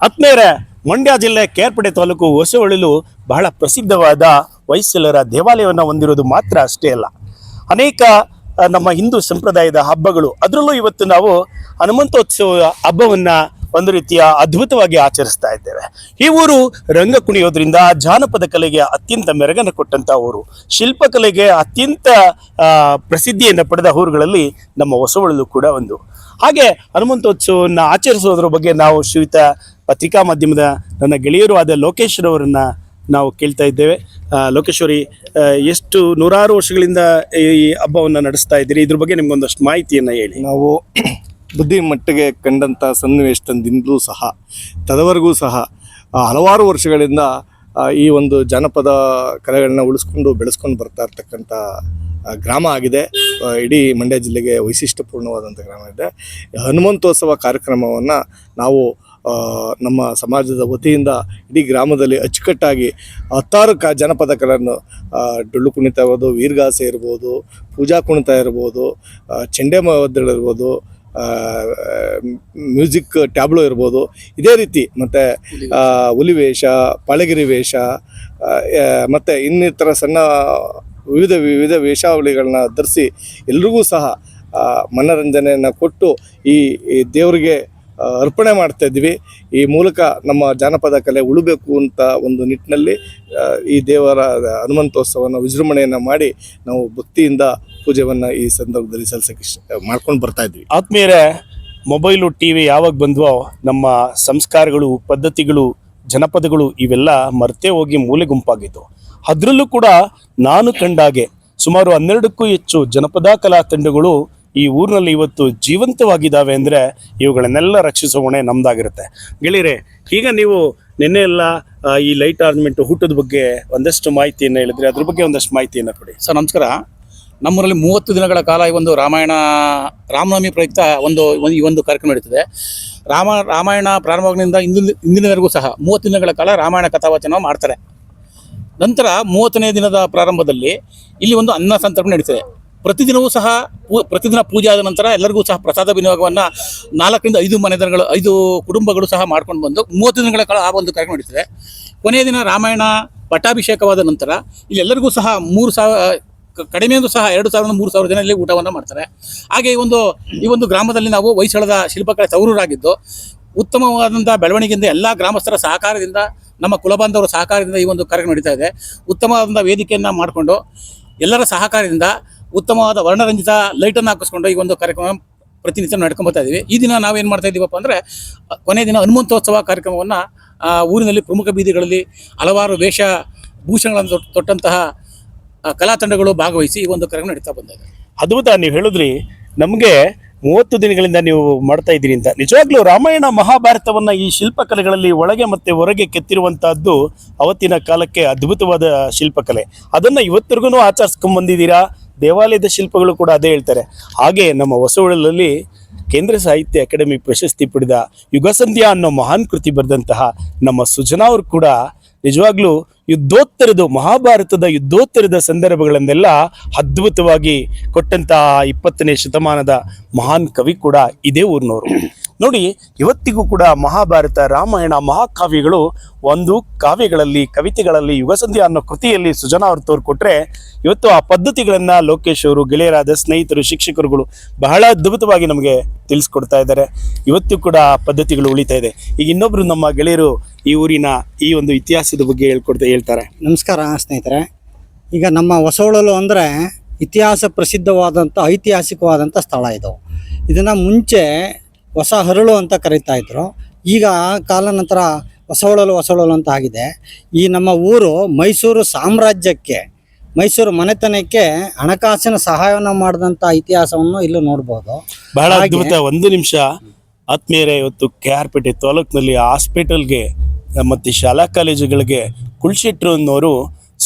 ಆತ್ಮೇರೆ, ಮಂಡ್ಯ ಜಿಲ್ಲೆ ಕೇರ್ಪಡೆ ತಾಲೂಕು ಹೊಸವಳ್ಳಿಲು ಬಹಳ ಪ್ರಸಿದ್ಧವಾದ ಹೊಯ್ಸಳರ ದೇವಾಲಯವನ್ನು ಹೊಂದಿರೋದು ಮಾತ್ರ ಅಷ್ಟೇ ಅಲ್ಲ. ಅನೇಕ ನಮ್ಮ ಹಿಂದೂ ಸಂಪ್ರದಾಯದ ಹಬ್ಬಗಳು, ಅದರಲ್ಲೂ ಇವತ್ತು ನಾವು ಹನುಮಂತೋತ್ಸವ ಹಬ್ಬವನ್ನ ಒಂದು ರೀತಿಯ ಅದ್ಭುತವಾಗಿ ಆಚರಿಸ್ತಾ ಇದ್ದೇವೆ. ಈ ಊರು ರಂಗ ಕುಣಿಯೋದ್ರಿಂದ ಜಾನಪದ ಕಲೆಗೆ ಅತ್ಯಂತ ಮೆರಗನ್ನು ಕೊಟ್ಟಂಥ ಊರು. ಶಿಲ್ಪಕಲೆಗೆ ಅತ್ಯಂತ ಪ್ರಸಿದ್ಧಿಯನ್ನು ಪಡೆದ ಊರುಗಳಲ್ಲಿ ನಮ್ಮ ಹೊಸವಳಲು ಕೂಡ ಒಂದು. ಹಾಗೆ ಹನುಮಂತೋತ್ಸವವನ್ನು ಆಚರಿಸೋದ್ರ ಬಗ್ಗೆ ನಾವು ಶ್ರೀಯುತ ಪತ್ರಿಕಾ ಮಾಧ್ಯಮದ ನನ್ನ ಗೆಳೆಯರು ಆದ ಲೋಕೇಶ್ವರವರನ್ನು ನಾವು ಕೇಳ್ತಾ ಇದ್ದೇವೆ. ಲೋಕೇಶ್ವರಿ ಎಷ್ಟು ನೂರಾರು ವರ್ಷಗಳಿಂದ ಈ ಹಬ್ಬವನ್ನು ನಡೆಸ್ತಾ ಇದ್ದೀರಿ? ಇದ್ರ ಬಗ್ಗೆ ನಿಮ್ಗೊಂದಷ್ಟು ಮಾಹಿತಿಯನ್ನು ಹೇಳಿ. ನಾವು ಬುದ್ಧಿ ಮಟ್ಟಿಗೆ ಕಂಡಂಥ ಸನ್ನಿವೇಶದಿಂದಲೂ ಸಹ ತದವರೆಗೂ ಸಹ ಹಲವಾರು ವರ್ಷಗಳಿಂದ ಈ ಒಂದು ಜಾನಪದ ಕಲೆಗಳನ್ನ ಉಳಿಸ್ಕೊಂಡು ಬೆಳೆಸ್ಕೊಂಡು ಬರ್ತಾ ಇರ್ತಕ್ಕಂಥ ಗ್ರಾಮ ಆಗಿದೆ. ಇಡೀ ಮಂಡ್ಯ ಜಿಲ್ಲೆಗೆ ವೈಶಿಷ್ಟ್ಯಪೂರ್ಣವಾದಂಥ ಗ್ರಾಮ ಇದೆ. ಹನುಮಂತೋತ್ಸವ ಕಾರ್ಯಕ್ರಮವನ್ನು ನಾವು ನಮ್ಮ ಸಮಾಜದ ವತಿಯಿಂದ ಇಡೀ ಗ್ರಾಮದಲ್ಲಿ ಅಚ್ಚುಕಟ್ಟಾಗಿ ಹತ್ತಾರು ಕ ಜನಪದ ಕಲೆಯನ್ನು ಡೊಳ್ಳು ಕುಣಿತ ಇರ್ಬೋದು ವೀರಗಾಸೆ ಇರ್ಬೋದು ಪೂಜಾ ಕುಣಿತ ಇರ್ಬೋದು ಚಂಡೆ ಚೆಂಡೆ ಮದ್ದಳು ಇರ್ಬೋದು ಆ, ಮ್ಯೂಸಿಕ್ ಟ್ಯಾಬ್ಲೋ ಇರ್ಬೋದು. ಇದೇ ರೀತಿ ಮತ್ತು ಹುಲಿ ವೇಷ, ಪಾಳಗಿರಿ ವೇಷ ಮತ್ತು ಇನ್ನಿತರ ಸಣ್ಣ ವಿವಿಧ ವಿವಿಧ ವೇಷಾವಳಿಗಳನ್ನ ಧರಿಸಿ ಎಲ್ರಿಗೂ ಸಹ ಮನೋರಂಜನೆಯನ್ನು ಕೊಟ್ಟು ಈ ಈ ದೇವರಿಗೆ ಅರ್ಪಣೆ ಮಾಡ್ತಾ ಇದ್ವಿ ಈ ಮೂಲಕ ನಮ್ಮ ಜಾನಪದ ಕಲೆ ಉಳಬೇಕು ಅಂತ ಒಂದು ನಿಟ್ಟಿನಲ್ಲಿ ಈ ದೇವರ ಹನುಮಂತೋತ್ಸವನ ವಿಜೃಂಭಣೆಯನ್ನು ಮಾಡಿ ನಾವು ಭಕ್ತಿಯಿಂದ ಪೂಜೆಯನ್ನು ಈ ಸಂದರ್ಭದಲ್ಲಿ ಸಲ್ಸಕ್ಕೆ ಮಾಡ್ಕೊಂಡು ಬರ್ತಾ ಇದ್ವಿ. ಆತ್ಮೀಯರೇ ಮೊಬೈಲು ಟಿ ವಿ ಯಾವಾಗ ಬಂದ್ವೋ ನಮ್ಮ ಸಂಸ್ಕಾರಗಳು ಪದ್ಧತಿಗಳು ಜನಪದಗಳು ಇವೆಲ್ಲ ಮರ್ತೇ ಹೋಗಿ ಮೂಲೆ ಗುಂಪಾಗಿತ್ತು ಅದರಲ್ಲೂ ಕೂಡ ನಾನು ಕಂಡಾಗೆ ಸುಮಾರು ಹನ್ನೆರಡಕ್ಕೂ ಹೆಚ್ಚು ಜನಪದ ಕಲಾ ತಂಡಗಳು ಈ ಊರಿನಲ್ಲಿ ಇವತ್ತು ಜೀವಂತವಾಗಿದ್ದಾವೆ ಅಂದರೆ ಇವುಗಳನ್ನೆಲ್ಲ ರಕ್ಷಿಸೋ ಹೊಣೆ ನಮ್ದಾಗಿರುತ್ತೆ. ಗೆಳೆಯರೆ ಈಗ ನೀವು ನಿನ್ನೆ ಎಲ್ಲ ಈ ಲೈಟ್ ಆರ್ನಮೆಂಟ್ ಊಟದ ಬಗ್ಗೆ ಒಂದಷ್ಟು ಮಾಹಿತಿಯನ್ನು ಹೇಳಿದ್ರೆ. ಅದ್ರ ಬಗ್ಗೆ ಒಂದಷ್ಟು ಮಾಹಿತಿಯನ್ನು ಕೊಡಿ. ಸರ್ ನಮಸ್ಕಾರ. ನಮ್ಮೂರಲ್ಲಿ ಮೂವತ್ತು ದಿನಗಳ ಕಾಲ ಈ ಒಂದು ರಾಮಾಯಣ, ರಾಮನವಮಿ ಪ್ರಯುಕ್ತ ಒಂದು ಈ ಒಂದು ಕಾರ್ಯಕ್ರಮ ನಡೀತದೆ. ರಾಮ, ರಾಮಾಯಣ ಪ್ರಾರಂಭವಾಗಿನಿಂದ ಇಂದಿನ, ಇಂದಿನವರೆಗೂ ಸಹ ಮೂವತ್ತು ದಿನಗಳ ಕಾಲ ರಾಮಾಯಣ ಕಥಾವಚನ ಮಾಡ್ತಾರೆ. ನಂತರ ಮೂವತ್ತನೇ ದಿನದ ಪ್ರಾರಂಭದಲ್ಲಿ ಇಲ್ಲಿ ಒಂದು ಅನ್ನ ಸಂತರ್ಪಣೆ ನಡೀತದೆ. ಪ್ರತಿದಿನವೂ ಸಹ ಪೂ, ಪ್ರತಿದಿನ ಪೂಜೆ ಆದ ನಂತರ ಎಲ್ಲರಿಗೂ ಸಹ ಪ್ರಸಾದ ವಿನಿಯೋಗವನ್ನು ನಾಲ್ಕರಿಂದ ಐದು ಮನೆತನಗಳು, ಐದು ಕುಟುಂಬಗಳು ಸಹ ಮಾಡ್ಕೊಂಡು ಬಂದು ಮೂವತ್ತು ದಿನಗಳ ಕಾಲ ಆ ಒಂದು ಕಾರ್ಯಕ್ರಮ ನಡೀತದೆ. ಕೊನೆಯ ದಿನ ರಾಮಾಯಣ, ಪಟ್ಟಾಭಿಷೇಕವಾದ ನಂತರ ಇಲ್ಲಿ ಎಲ್ಲರಿಗೂ ಸಹ ಮೂರು ಸಾವಿರ ಕಡಿಮೆ ಅಂದ್ರೂ ಸಹ ಎರಡು ಸಾವಿರದ ಮೂರು ಸಾವಿರ ಜನ ಇಲ್ಲಿ ಊಟವನ್ನು ಮಾಡ್ತಾರೆ. ಹಾಗೆ ಈ ಒಂದು ಈ ಒಂದು ಗ್ರಾಮದಲ್ಲಿ ನಾವು ಹೊಯ್ಸಳದ ಶಿಲ್ಪಕಲೆ ತವರೂರಾಗಿದ್ದು ಉತ್ತಮವಾದಂಥ ಬೆಳವಣಿಗೆಯಿಂದ ಎಲ್ಲ ಗ್ರಾಮಸ್ಥರ ಸಹಕಾರದಿಂದ, ನಮ್ಮ ಕುಲಬಾಂಧವರ ಸಹಕಾರದಿಂದ ಈ ಒಂದು ಕಾರ್ಯಕ್ರಮ ನಡೀತಾ ಇದೆ. ಉತ್ತಮವಾದಂಥ ವೇದಿಕೆಯನ್ನು ಮಾಡಿಕೊಂಡು, ಎಲ್ಲರ ಸಹಕಾರದಿಂದ ಉತ್ತಮವಾದ ವರ್ಣರಂಜಿತ ಲೈಟನ್ನು ಹಾಕಿಸ್ಕೊಂಡು ಈ ಒಂದು ಕಾರ್ಯಕ್ರಮ ಪ್ರತಿನಿತ್ಯ ನಡ್ಕೊಂಬತ್ತಾ ಇದ್ದೀವಿ ಈ ದಿನ ನಾವೇನು ಮಾಡ್ತಾ ಇದ್ದೀವಪ್ಪ ಅಂದರೆ, ಕೊನೆ ದಿನ ಹನುಮಂತೋತ್ಸವ ಕಾರ್ಯಕ್ರಮವನ್ನು ಊರಿನಲ್ಲಿ ಪ್ರಮುಖ ಬೀದಿಗಳಲ್ಲಿ ಹಲವಾರು ವೇಷ ಭೂಷಣಗಳನ್ನು ತೊಟ್ಟಂತಹ ಕಲಾ ತಂಡಗಳು ಭಾಗವಹಿಸಿ ಈ ಒಂದು ಕಾರ್ಯಕ್ರಮ ನಡೀತಾ ಬಂದಿದೆ. ಅದ್ಭುತ, ನೀವು ಹೇಳಿದ್ರಿ, ನಮಗೆ ಮೂವತ್ತು ದಿನಗಳಿಂದ ನೀವು ಮಾಡ್ತಾ ಇದ್ದೀರಿ ಅಂತ. ನಿಜವಾಗ್ಲೂ ರಾಮಾಯಣ ಮಹಾಭಾರತವನ್ನ ಈ ಶಿಲ್ಪಕಲೆಗಳಲ್ಲಿ ಒಳಗೆ ಮತ್ತೆ ಹೊರಗೆ ಕೆತ್ತಿರುವಂತಹದ್ದು ಅವತ್ತಿನ ಕಾಲಕ್ಕೆ ಅದ್ಭುತವಾದ ಶಿಲ್ಪಕಲೆ. ಅದನ್ನ ಇವತ್ತಿಗೂ ಆಚರಿಸ್ಕೊಂಡ್ ಬಂದಿದ್ದೀರಾ? ದೇವಾಲಯದ ಶಿಲ್ಪಗಳು ಕೂಡ ಅದೇ ಹೇಳ್ತಾರೆ. ಹಾಗೆ ನಮ್ಮ ಹೊಸವಳಲ್ಲಿ ಕೇಂದ್ರ ಸಾಹಿತ್ಯ ಅಕಾಡೆಮಿ ಪ್ರಶಸ್ತಿ ಪಡೆದ ಯುಗಸಂಧ್ಯಾ ಅನ್ನೋ ಮಹಾನ್ ಕೃತಿ ಬರೆದಂತಹ ನಮ್ಮ ಸುಜನಾ ಅವರು ಕೂಡ ನಿಜವಾಗ್ಲೂ ಯುದ್ಧೋತ್ತರದ ಮಹಾಭಾರತದ ಯುದ್ಧೋತ್ತರದ ಸಂದರ್ಭಗಳನ್ನೆಲ್ಲ ಅದ್ಭುತವಾಗಿ ಕೊಟ್ಟಂತಹ ಇಪ್ಪತ್ತನೇ ಶತಮಾನದ ಮಹಾನ್ ಕವಿ ಕೂಡ ಇದೇ ಊರಿನವರು. ನೋಡಿ, ಇವತ್ತಿಗೂ ಕೂಡ ಮಹಾಭಾರತ, ರಾಮಾಯಣ ಮಹಾಕಾವ್ಯಗಳು ಒಂದು ಕಾವ್ಯಗಳಲ್ಲಿ, ಕವಿತೆಗಳಲ್ಲಿ ಯುಗಸಂಧ್ಯಾ ಅನ್ನೋ ಕೃತಿಯಲ್ಲಿ ಸುಜನ ಅವರು ತೋರ್ಕೊಟ್ರೆ ಇವತ್ತು ಆ ಪದ್ಧತಿಗಳನ್ನ ಲೋಕೇಶ್ ಅವರು, ಗೆಳೆಯರಾದ ಸ್ನೇಹಿತರು, ಶಿಕ್ಷಕರುಗಳು ಬಹಳ ಅದ್ಭುತವಾಗಿ ನಮಗೆ ತಿಳಿಸ್ಕೊಡ್ತಾ ಇದ್ದಾರೆ. ಇವತ್ತು ಕೂಡ ಆ ಪದ್ಧತಿಗಳು ಉಳಿತಾ ಇದೆ. ಈಗ ಇನ್ನೊಬ್ರು ನಮ್ಮ ಗೆಳೆಯರು ಈ ಊರಿನ ಈ ಒಂದು ಇತಿಹಾಸದ ಬಗ್ಗೆ ಹೇಳ್ಕೊಡ್ತಾ ಹೇಳ್ತಾರೆ. ನಮಸ್ಕಾರ ಸ್ನೇಹಿತರೆ. ಈಗ ನಮ್ಮ ಹೊಸಹೊಳಲು ಅಂದರೆ ಇತಿಹಾಸ ಪ್ರಸಿದ್ಧವಾದಂಥ ಐತಿಹಾಸಿಕವಾದಂಥ ಸ್ಥಳ ಇದು. ಇದನ್ನು ಮುಂಚೆ ಹೊಸ ಹರಳು ಅಂತ ಕರೀತಾ ಇದ್ರು. ಈಗ ಕಾಲಾನಂತರ ಹೊಸವಳಲು ಹೊಸವಳಲು ಅಂತ ಆಗಿದೆ. ಈ ನಮ್ಮ ಊರು ಮೈಸೂರು ಸಾಮ್ರಾಜ್ಯಕ್ಕೆ ಮೈಸೂರು ಮನೆತನಕ್ಕೆ ಹಣಕಾಸಿನ ಸಹಾಯವನ್ನು ಮಾಡಿದಂಥ ಇತಿಹಾಸವನ್ನು ಇಲ್ಲೂ ನೋಡ್ಬೋದು. ಬಹಳ ಅದ್ಭುತ. ಒಂದು ನಿಮಿಷ. ಆತ್ಮೀಯರೇ ಇವತ್ತು ಕೆ ಆರ್ ಪೇಟೆ ತಾಲೂಕಿನಲ್ಲಿ ಹಾಸ್ಪಿಟಲ್ಗೆ ಮತ್ತು ಶಾಲಾ ಕಾಲೇಜುಗಳಿಗೆ ಕುಳ್ಸಿಟ್ರು ಅನ್ನೋರು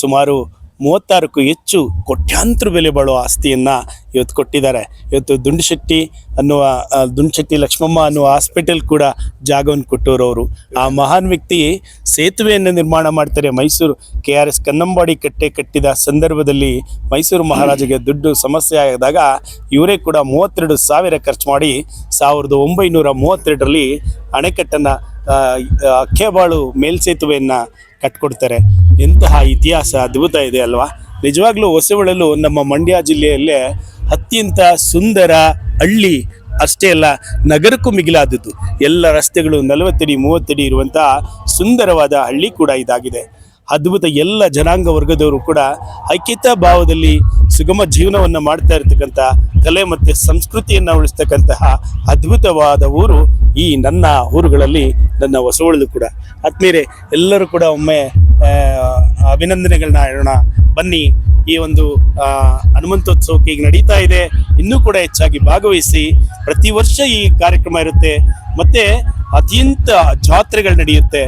ಸುಮಾರು ಮೂವತ್ತಾರಕ್ಕೂ ಹೆಚ್ಚು ಕೋಟ್ಯಾಂತರ ಬೆಲೆ ಬಾಳುವ ಆಸ್ತಿಯನ್ನ ಇವತ್ತು ಕೊಟ್ಟಿದ್ದಾರೆ. ಇವತ್ತು ದುಂಡಶೆಟ್ಟಿ ಅನ್ನುವ ದುಂಡಶೆಟ್ಟಿ ಲಕ್ಷ್ಮಮ್ಮ ಅನ್ನುವ ಹಾಸ್ಪಿಟಲ್ ಕೂಡ ಜಾಗವನ್ನು ಕೊಟ್ಟವರು ಅವರು. ಆ ಮಹಾನ್ ವ್ಯಕ್ತಿ ಸೇತುವೆಯನ್ನು ನಿರ್ಮಾಣ ಮಾಡ್ತಾರೆ. Mysuru K R S Kannambadi ಕಟ್ಟೆ ಕಟ್ಟಿದ ಸಂದರ್ಭದಲ್ಲಿ ಮೈಸೂರು ಮಹಾರಾಜಗೆ ದುಡ್ಡು ಸಮಸ್ಯೆ ಆದಾಗ ಇವರೇ ಕೂಡ ಮೂವತ್ತೆರಡು ಸಾವಿರ ಖರ್ಚು ಮಾಡಿ ಸಾವಿರದ ಒಂಬೈನೂರ ಮೂವತ್ತೆರಡರಲ್ಲಿ ಅಣೆಕಟ್ಟನ್ನು ಅಕ್ಕೆಬಾಳು ಮೇಲ್ಸೇತುವೆಯನ್ನು ಕಟ್ಕೊಡ್ತಾರೆ. ಎಂತಹ ಇತಿಹಾಸ ಅದ್ಭುತ ಇದೆ ಅಲ್ವಾ? ನಿಜವಾಗ್ಲೂ ಹೊಸವಳಲು ನಮ್ಮ ಮಂಡ್ಯ ಜಿಲ್ಲೆಯಲ್ಲೇ ಅತ್ಯಂತ ಸುಂದರ ಹಳ್ಳಿ ಅಷ್ಟೇ ಅಲ್ಲ, ನಗರಕ್ಕೂ ಮಿಗಿಲಾದದ್ದು. ಎಲ್ಲ ರಸ್ತೆಗಳು ನಲವತ್ತಡಿ ಮೂವತ್ತಡಿ ಇರುವಂತಹ ಸುಂದರವಾದ ಹಳ್ಳಿ ಕೂಡ ಇದಾಗಿದೆ. ಅದ್ಭುತ ಎಲ್ಲ ಜನಾಂಗ ವರ್ಗದವರು ಕೂಡ ಐಕ್ಯತಾ ಭಾವದಲ್ಲಿ ಸುಗಮ ಜೀವನವನ್ನು ಮಾಡ್ತಾ ಇರತಕ್ಕಂಥ ಕಲೆ ಮತ್ತು ಸಂಸ್ಕೃತಿಯನ್ನು ಉಳಿಸ್ತಕ್ಕಂತಹ ಅದ್ಭುತವಾದ ಊರು ಈ ನನ್ನ ಊರುಗಳಲ್ಲಿ, ನನ್ನ ಹೊಸವಳಲು ಕೂಡ. ಆದ್ಮೇಲೆ ಎಲ್ಲರೂ ಕೂಡ ಒಮ್ಮೆ ಅಭಿನಂದನೆಗಳನ್ನ ಹೇಳೋಣ. ಬನ್ನಿ, ಈ ಒಂದು ಹನುಮಂತೋತ್ಸವಕ್ಕೆ ಈಗ ನಡೀತಾ ಇದೆ. ಇನ್ನೂ ಕೂಡ ಹೆಚ್ಚಾಗಿ ಭಾಗವಹಿಸಿ, ಪ್ರತಿ ವರ್ಷ ಈ ಕಾರ್ಯಕ್ರಮ ಇರುತ್ತೆ. ಮತ್ತೆ ಅತ್ಯಂತ ಜಾತ್ರೆಗಳು ನಡೆಯುತ್ತೆ.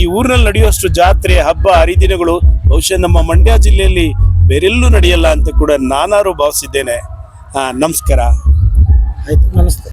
ಈ ಊರಿನಲ್ಲಿ ನಡೆಯುವಷ್ಟು ಜಾತ್ರೆ, ಹಬ್ಬ, ಹರಿದಿನಗಳು, ಬಹುಶಃ ನಮ್ಮ ಮಂಡ್ಯ ಜಿಲ್ಲೆಯಲ್ಲಿ ಬೇರೆಲ್ಲೂ ನಡೆಯಲ್ಲ ಅಂತ ಕೂಡ ನಾನಾರು ಭಾವಿಸಿದ್ದೇನೆ. ನಮಸ್ಕಾರ. ಆಯ್ತು, ನಮಸ್ತೆ.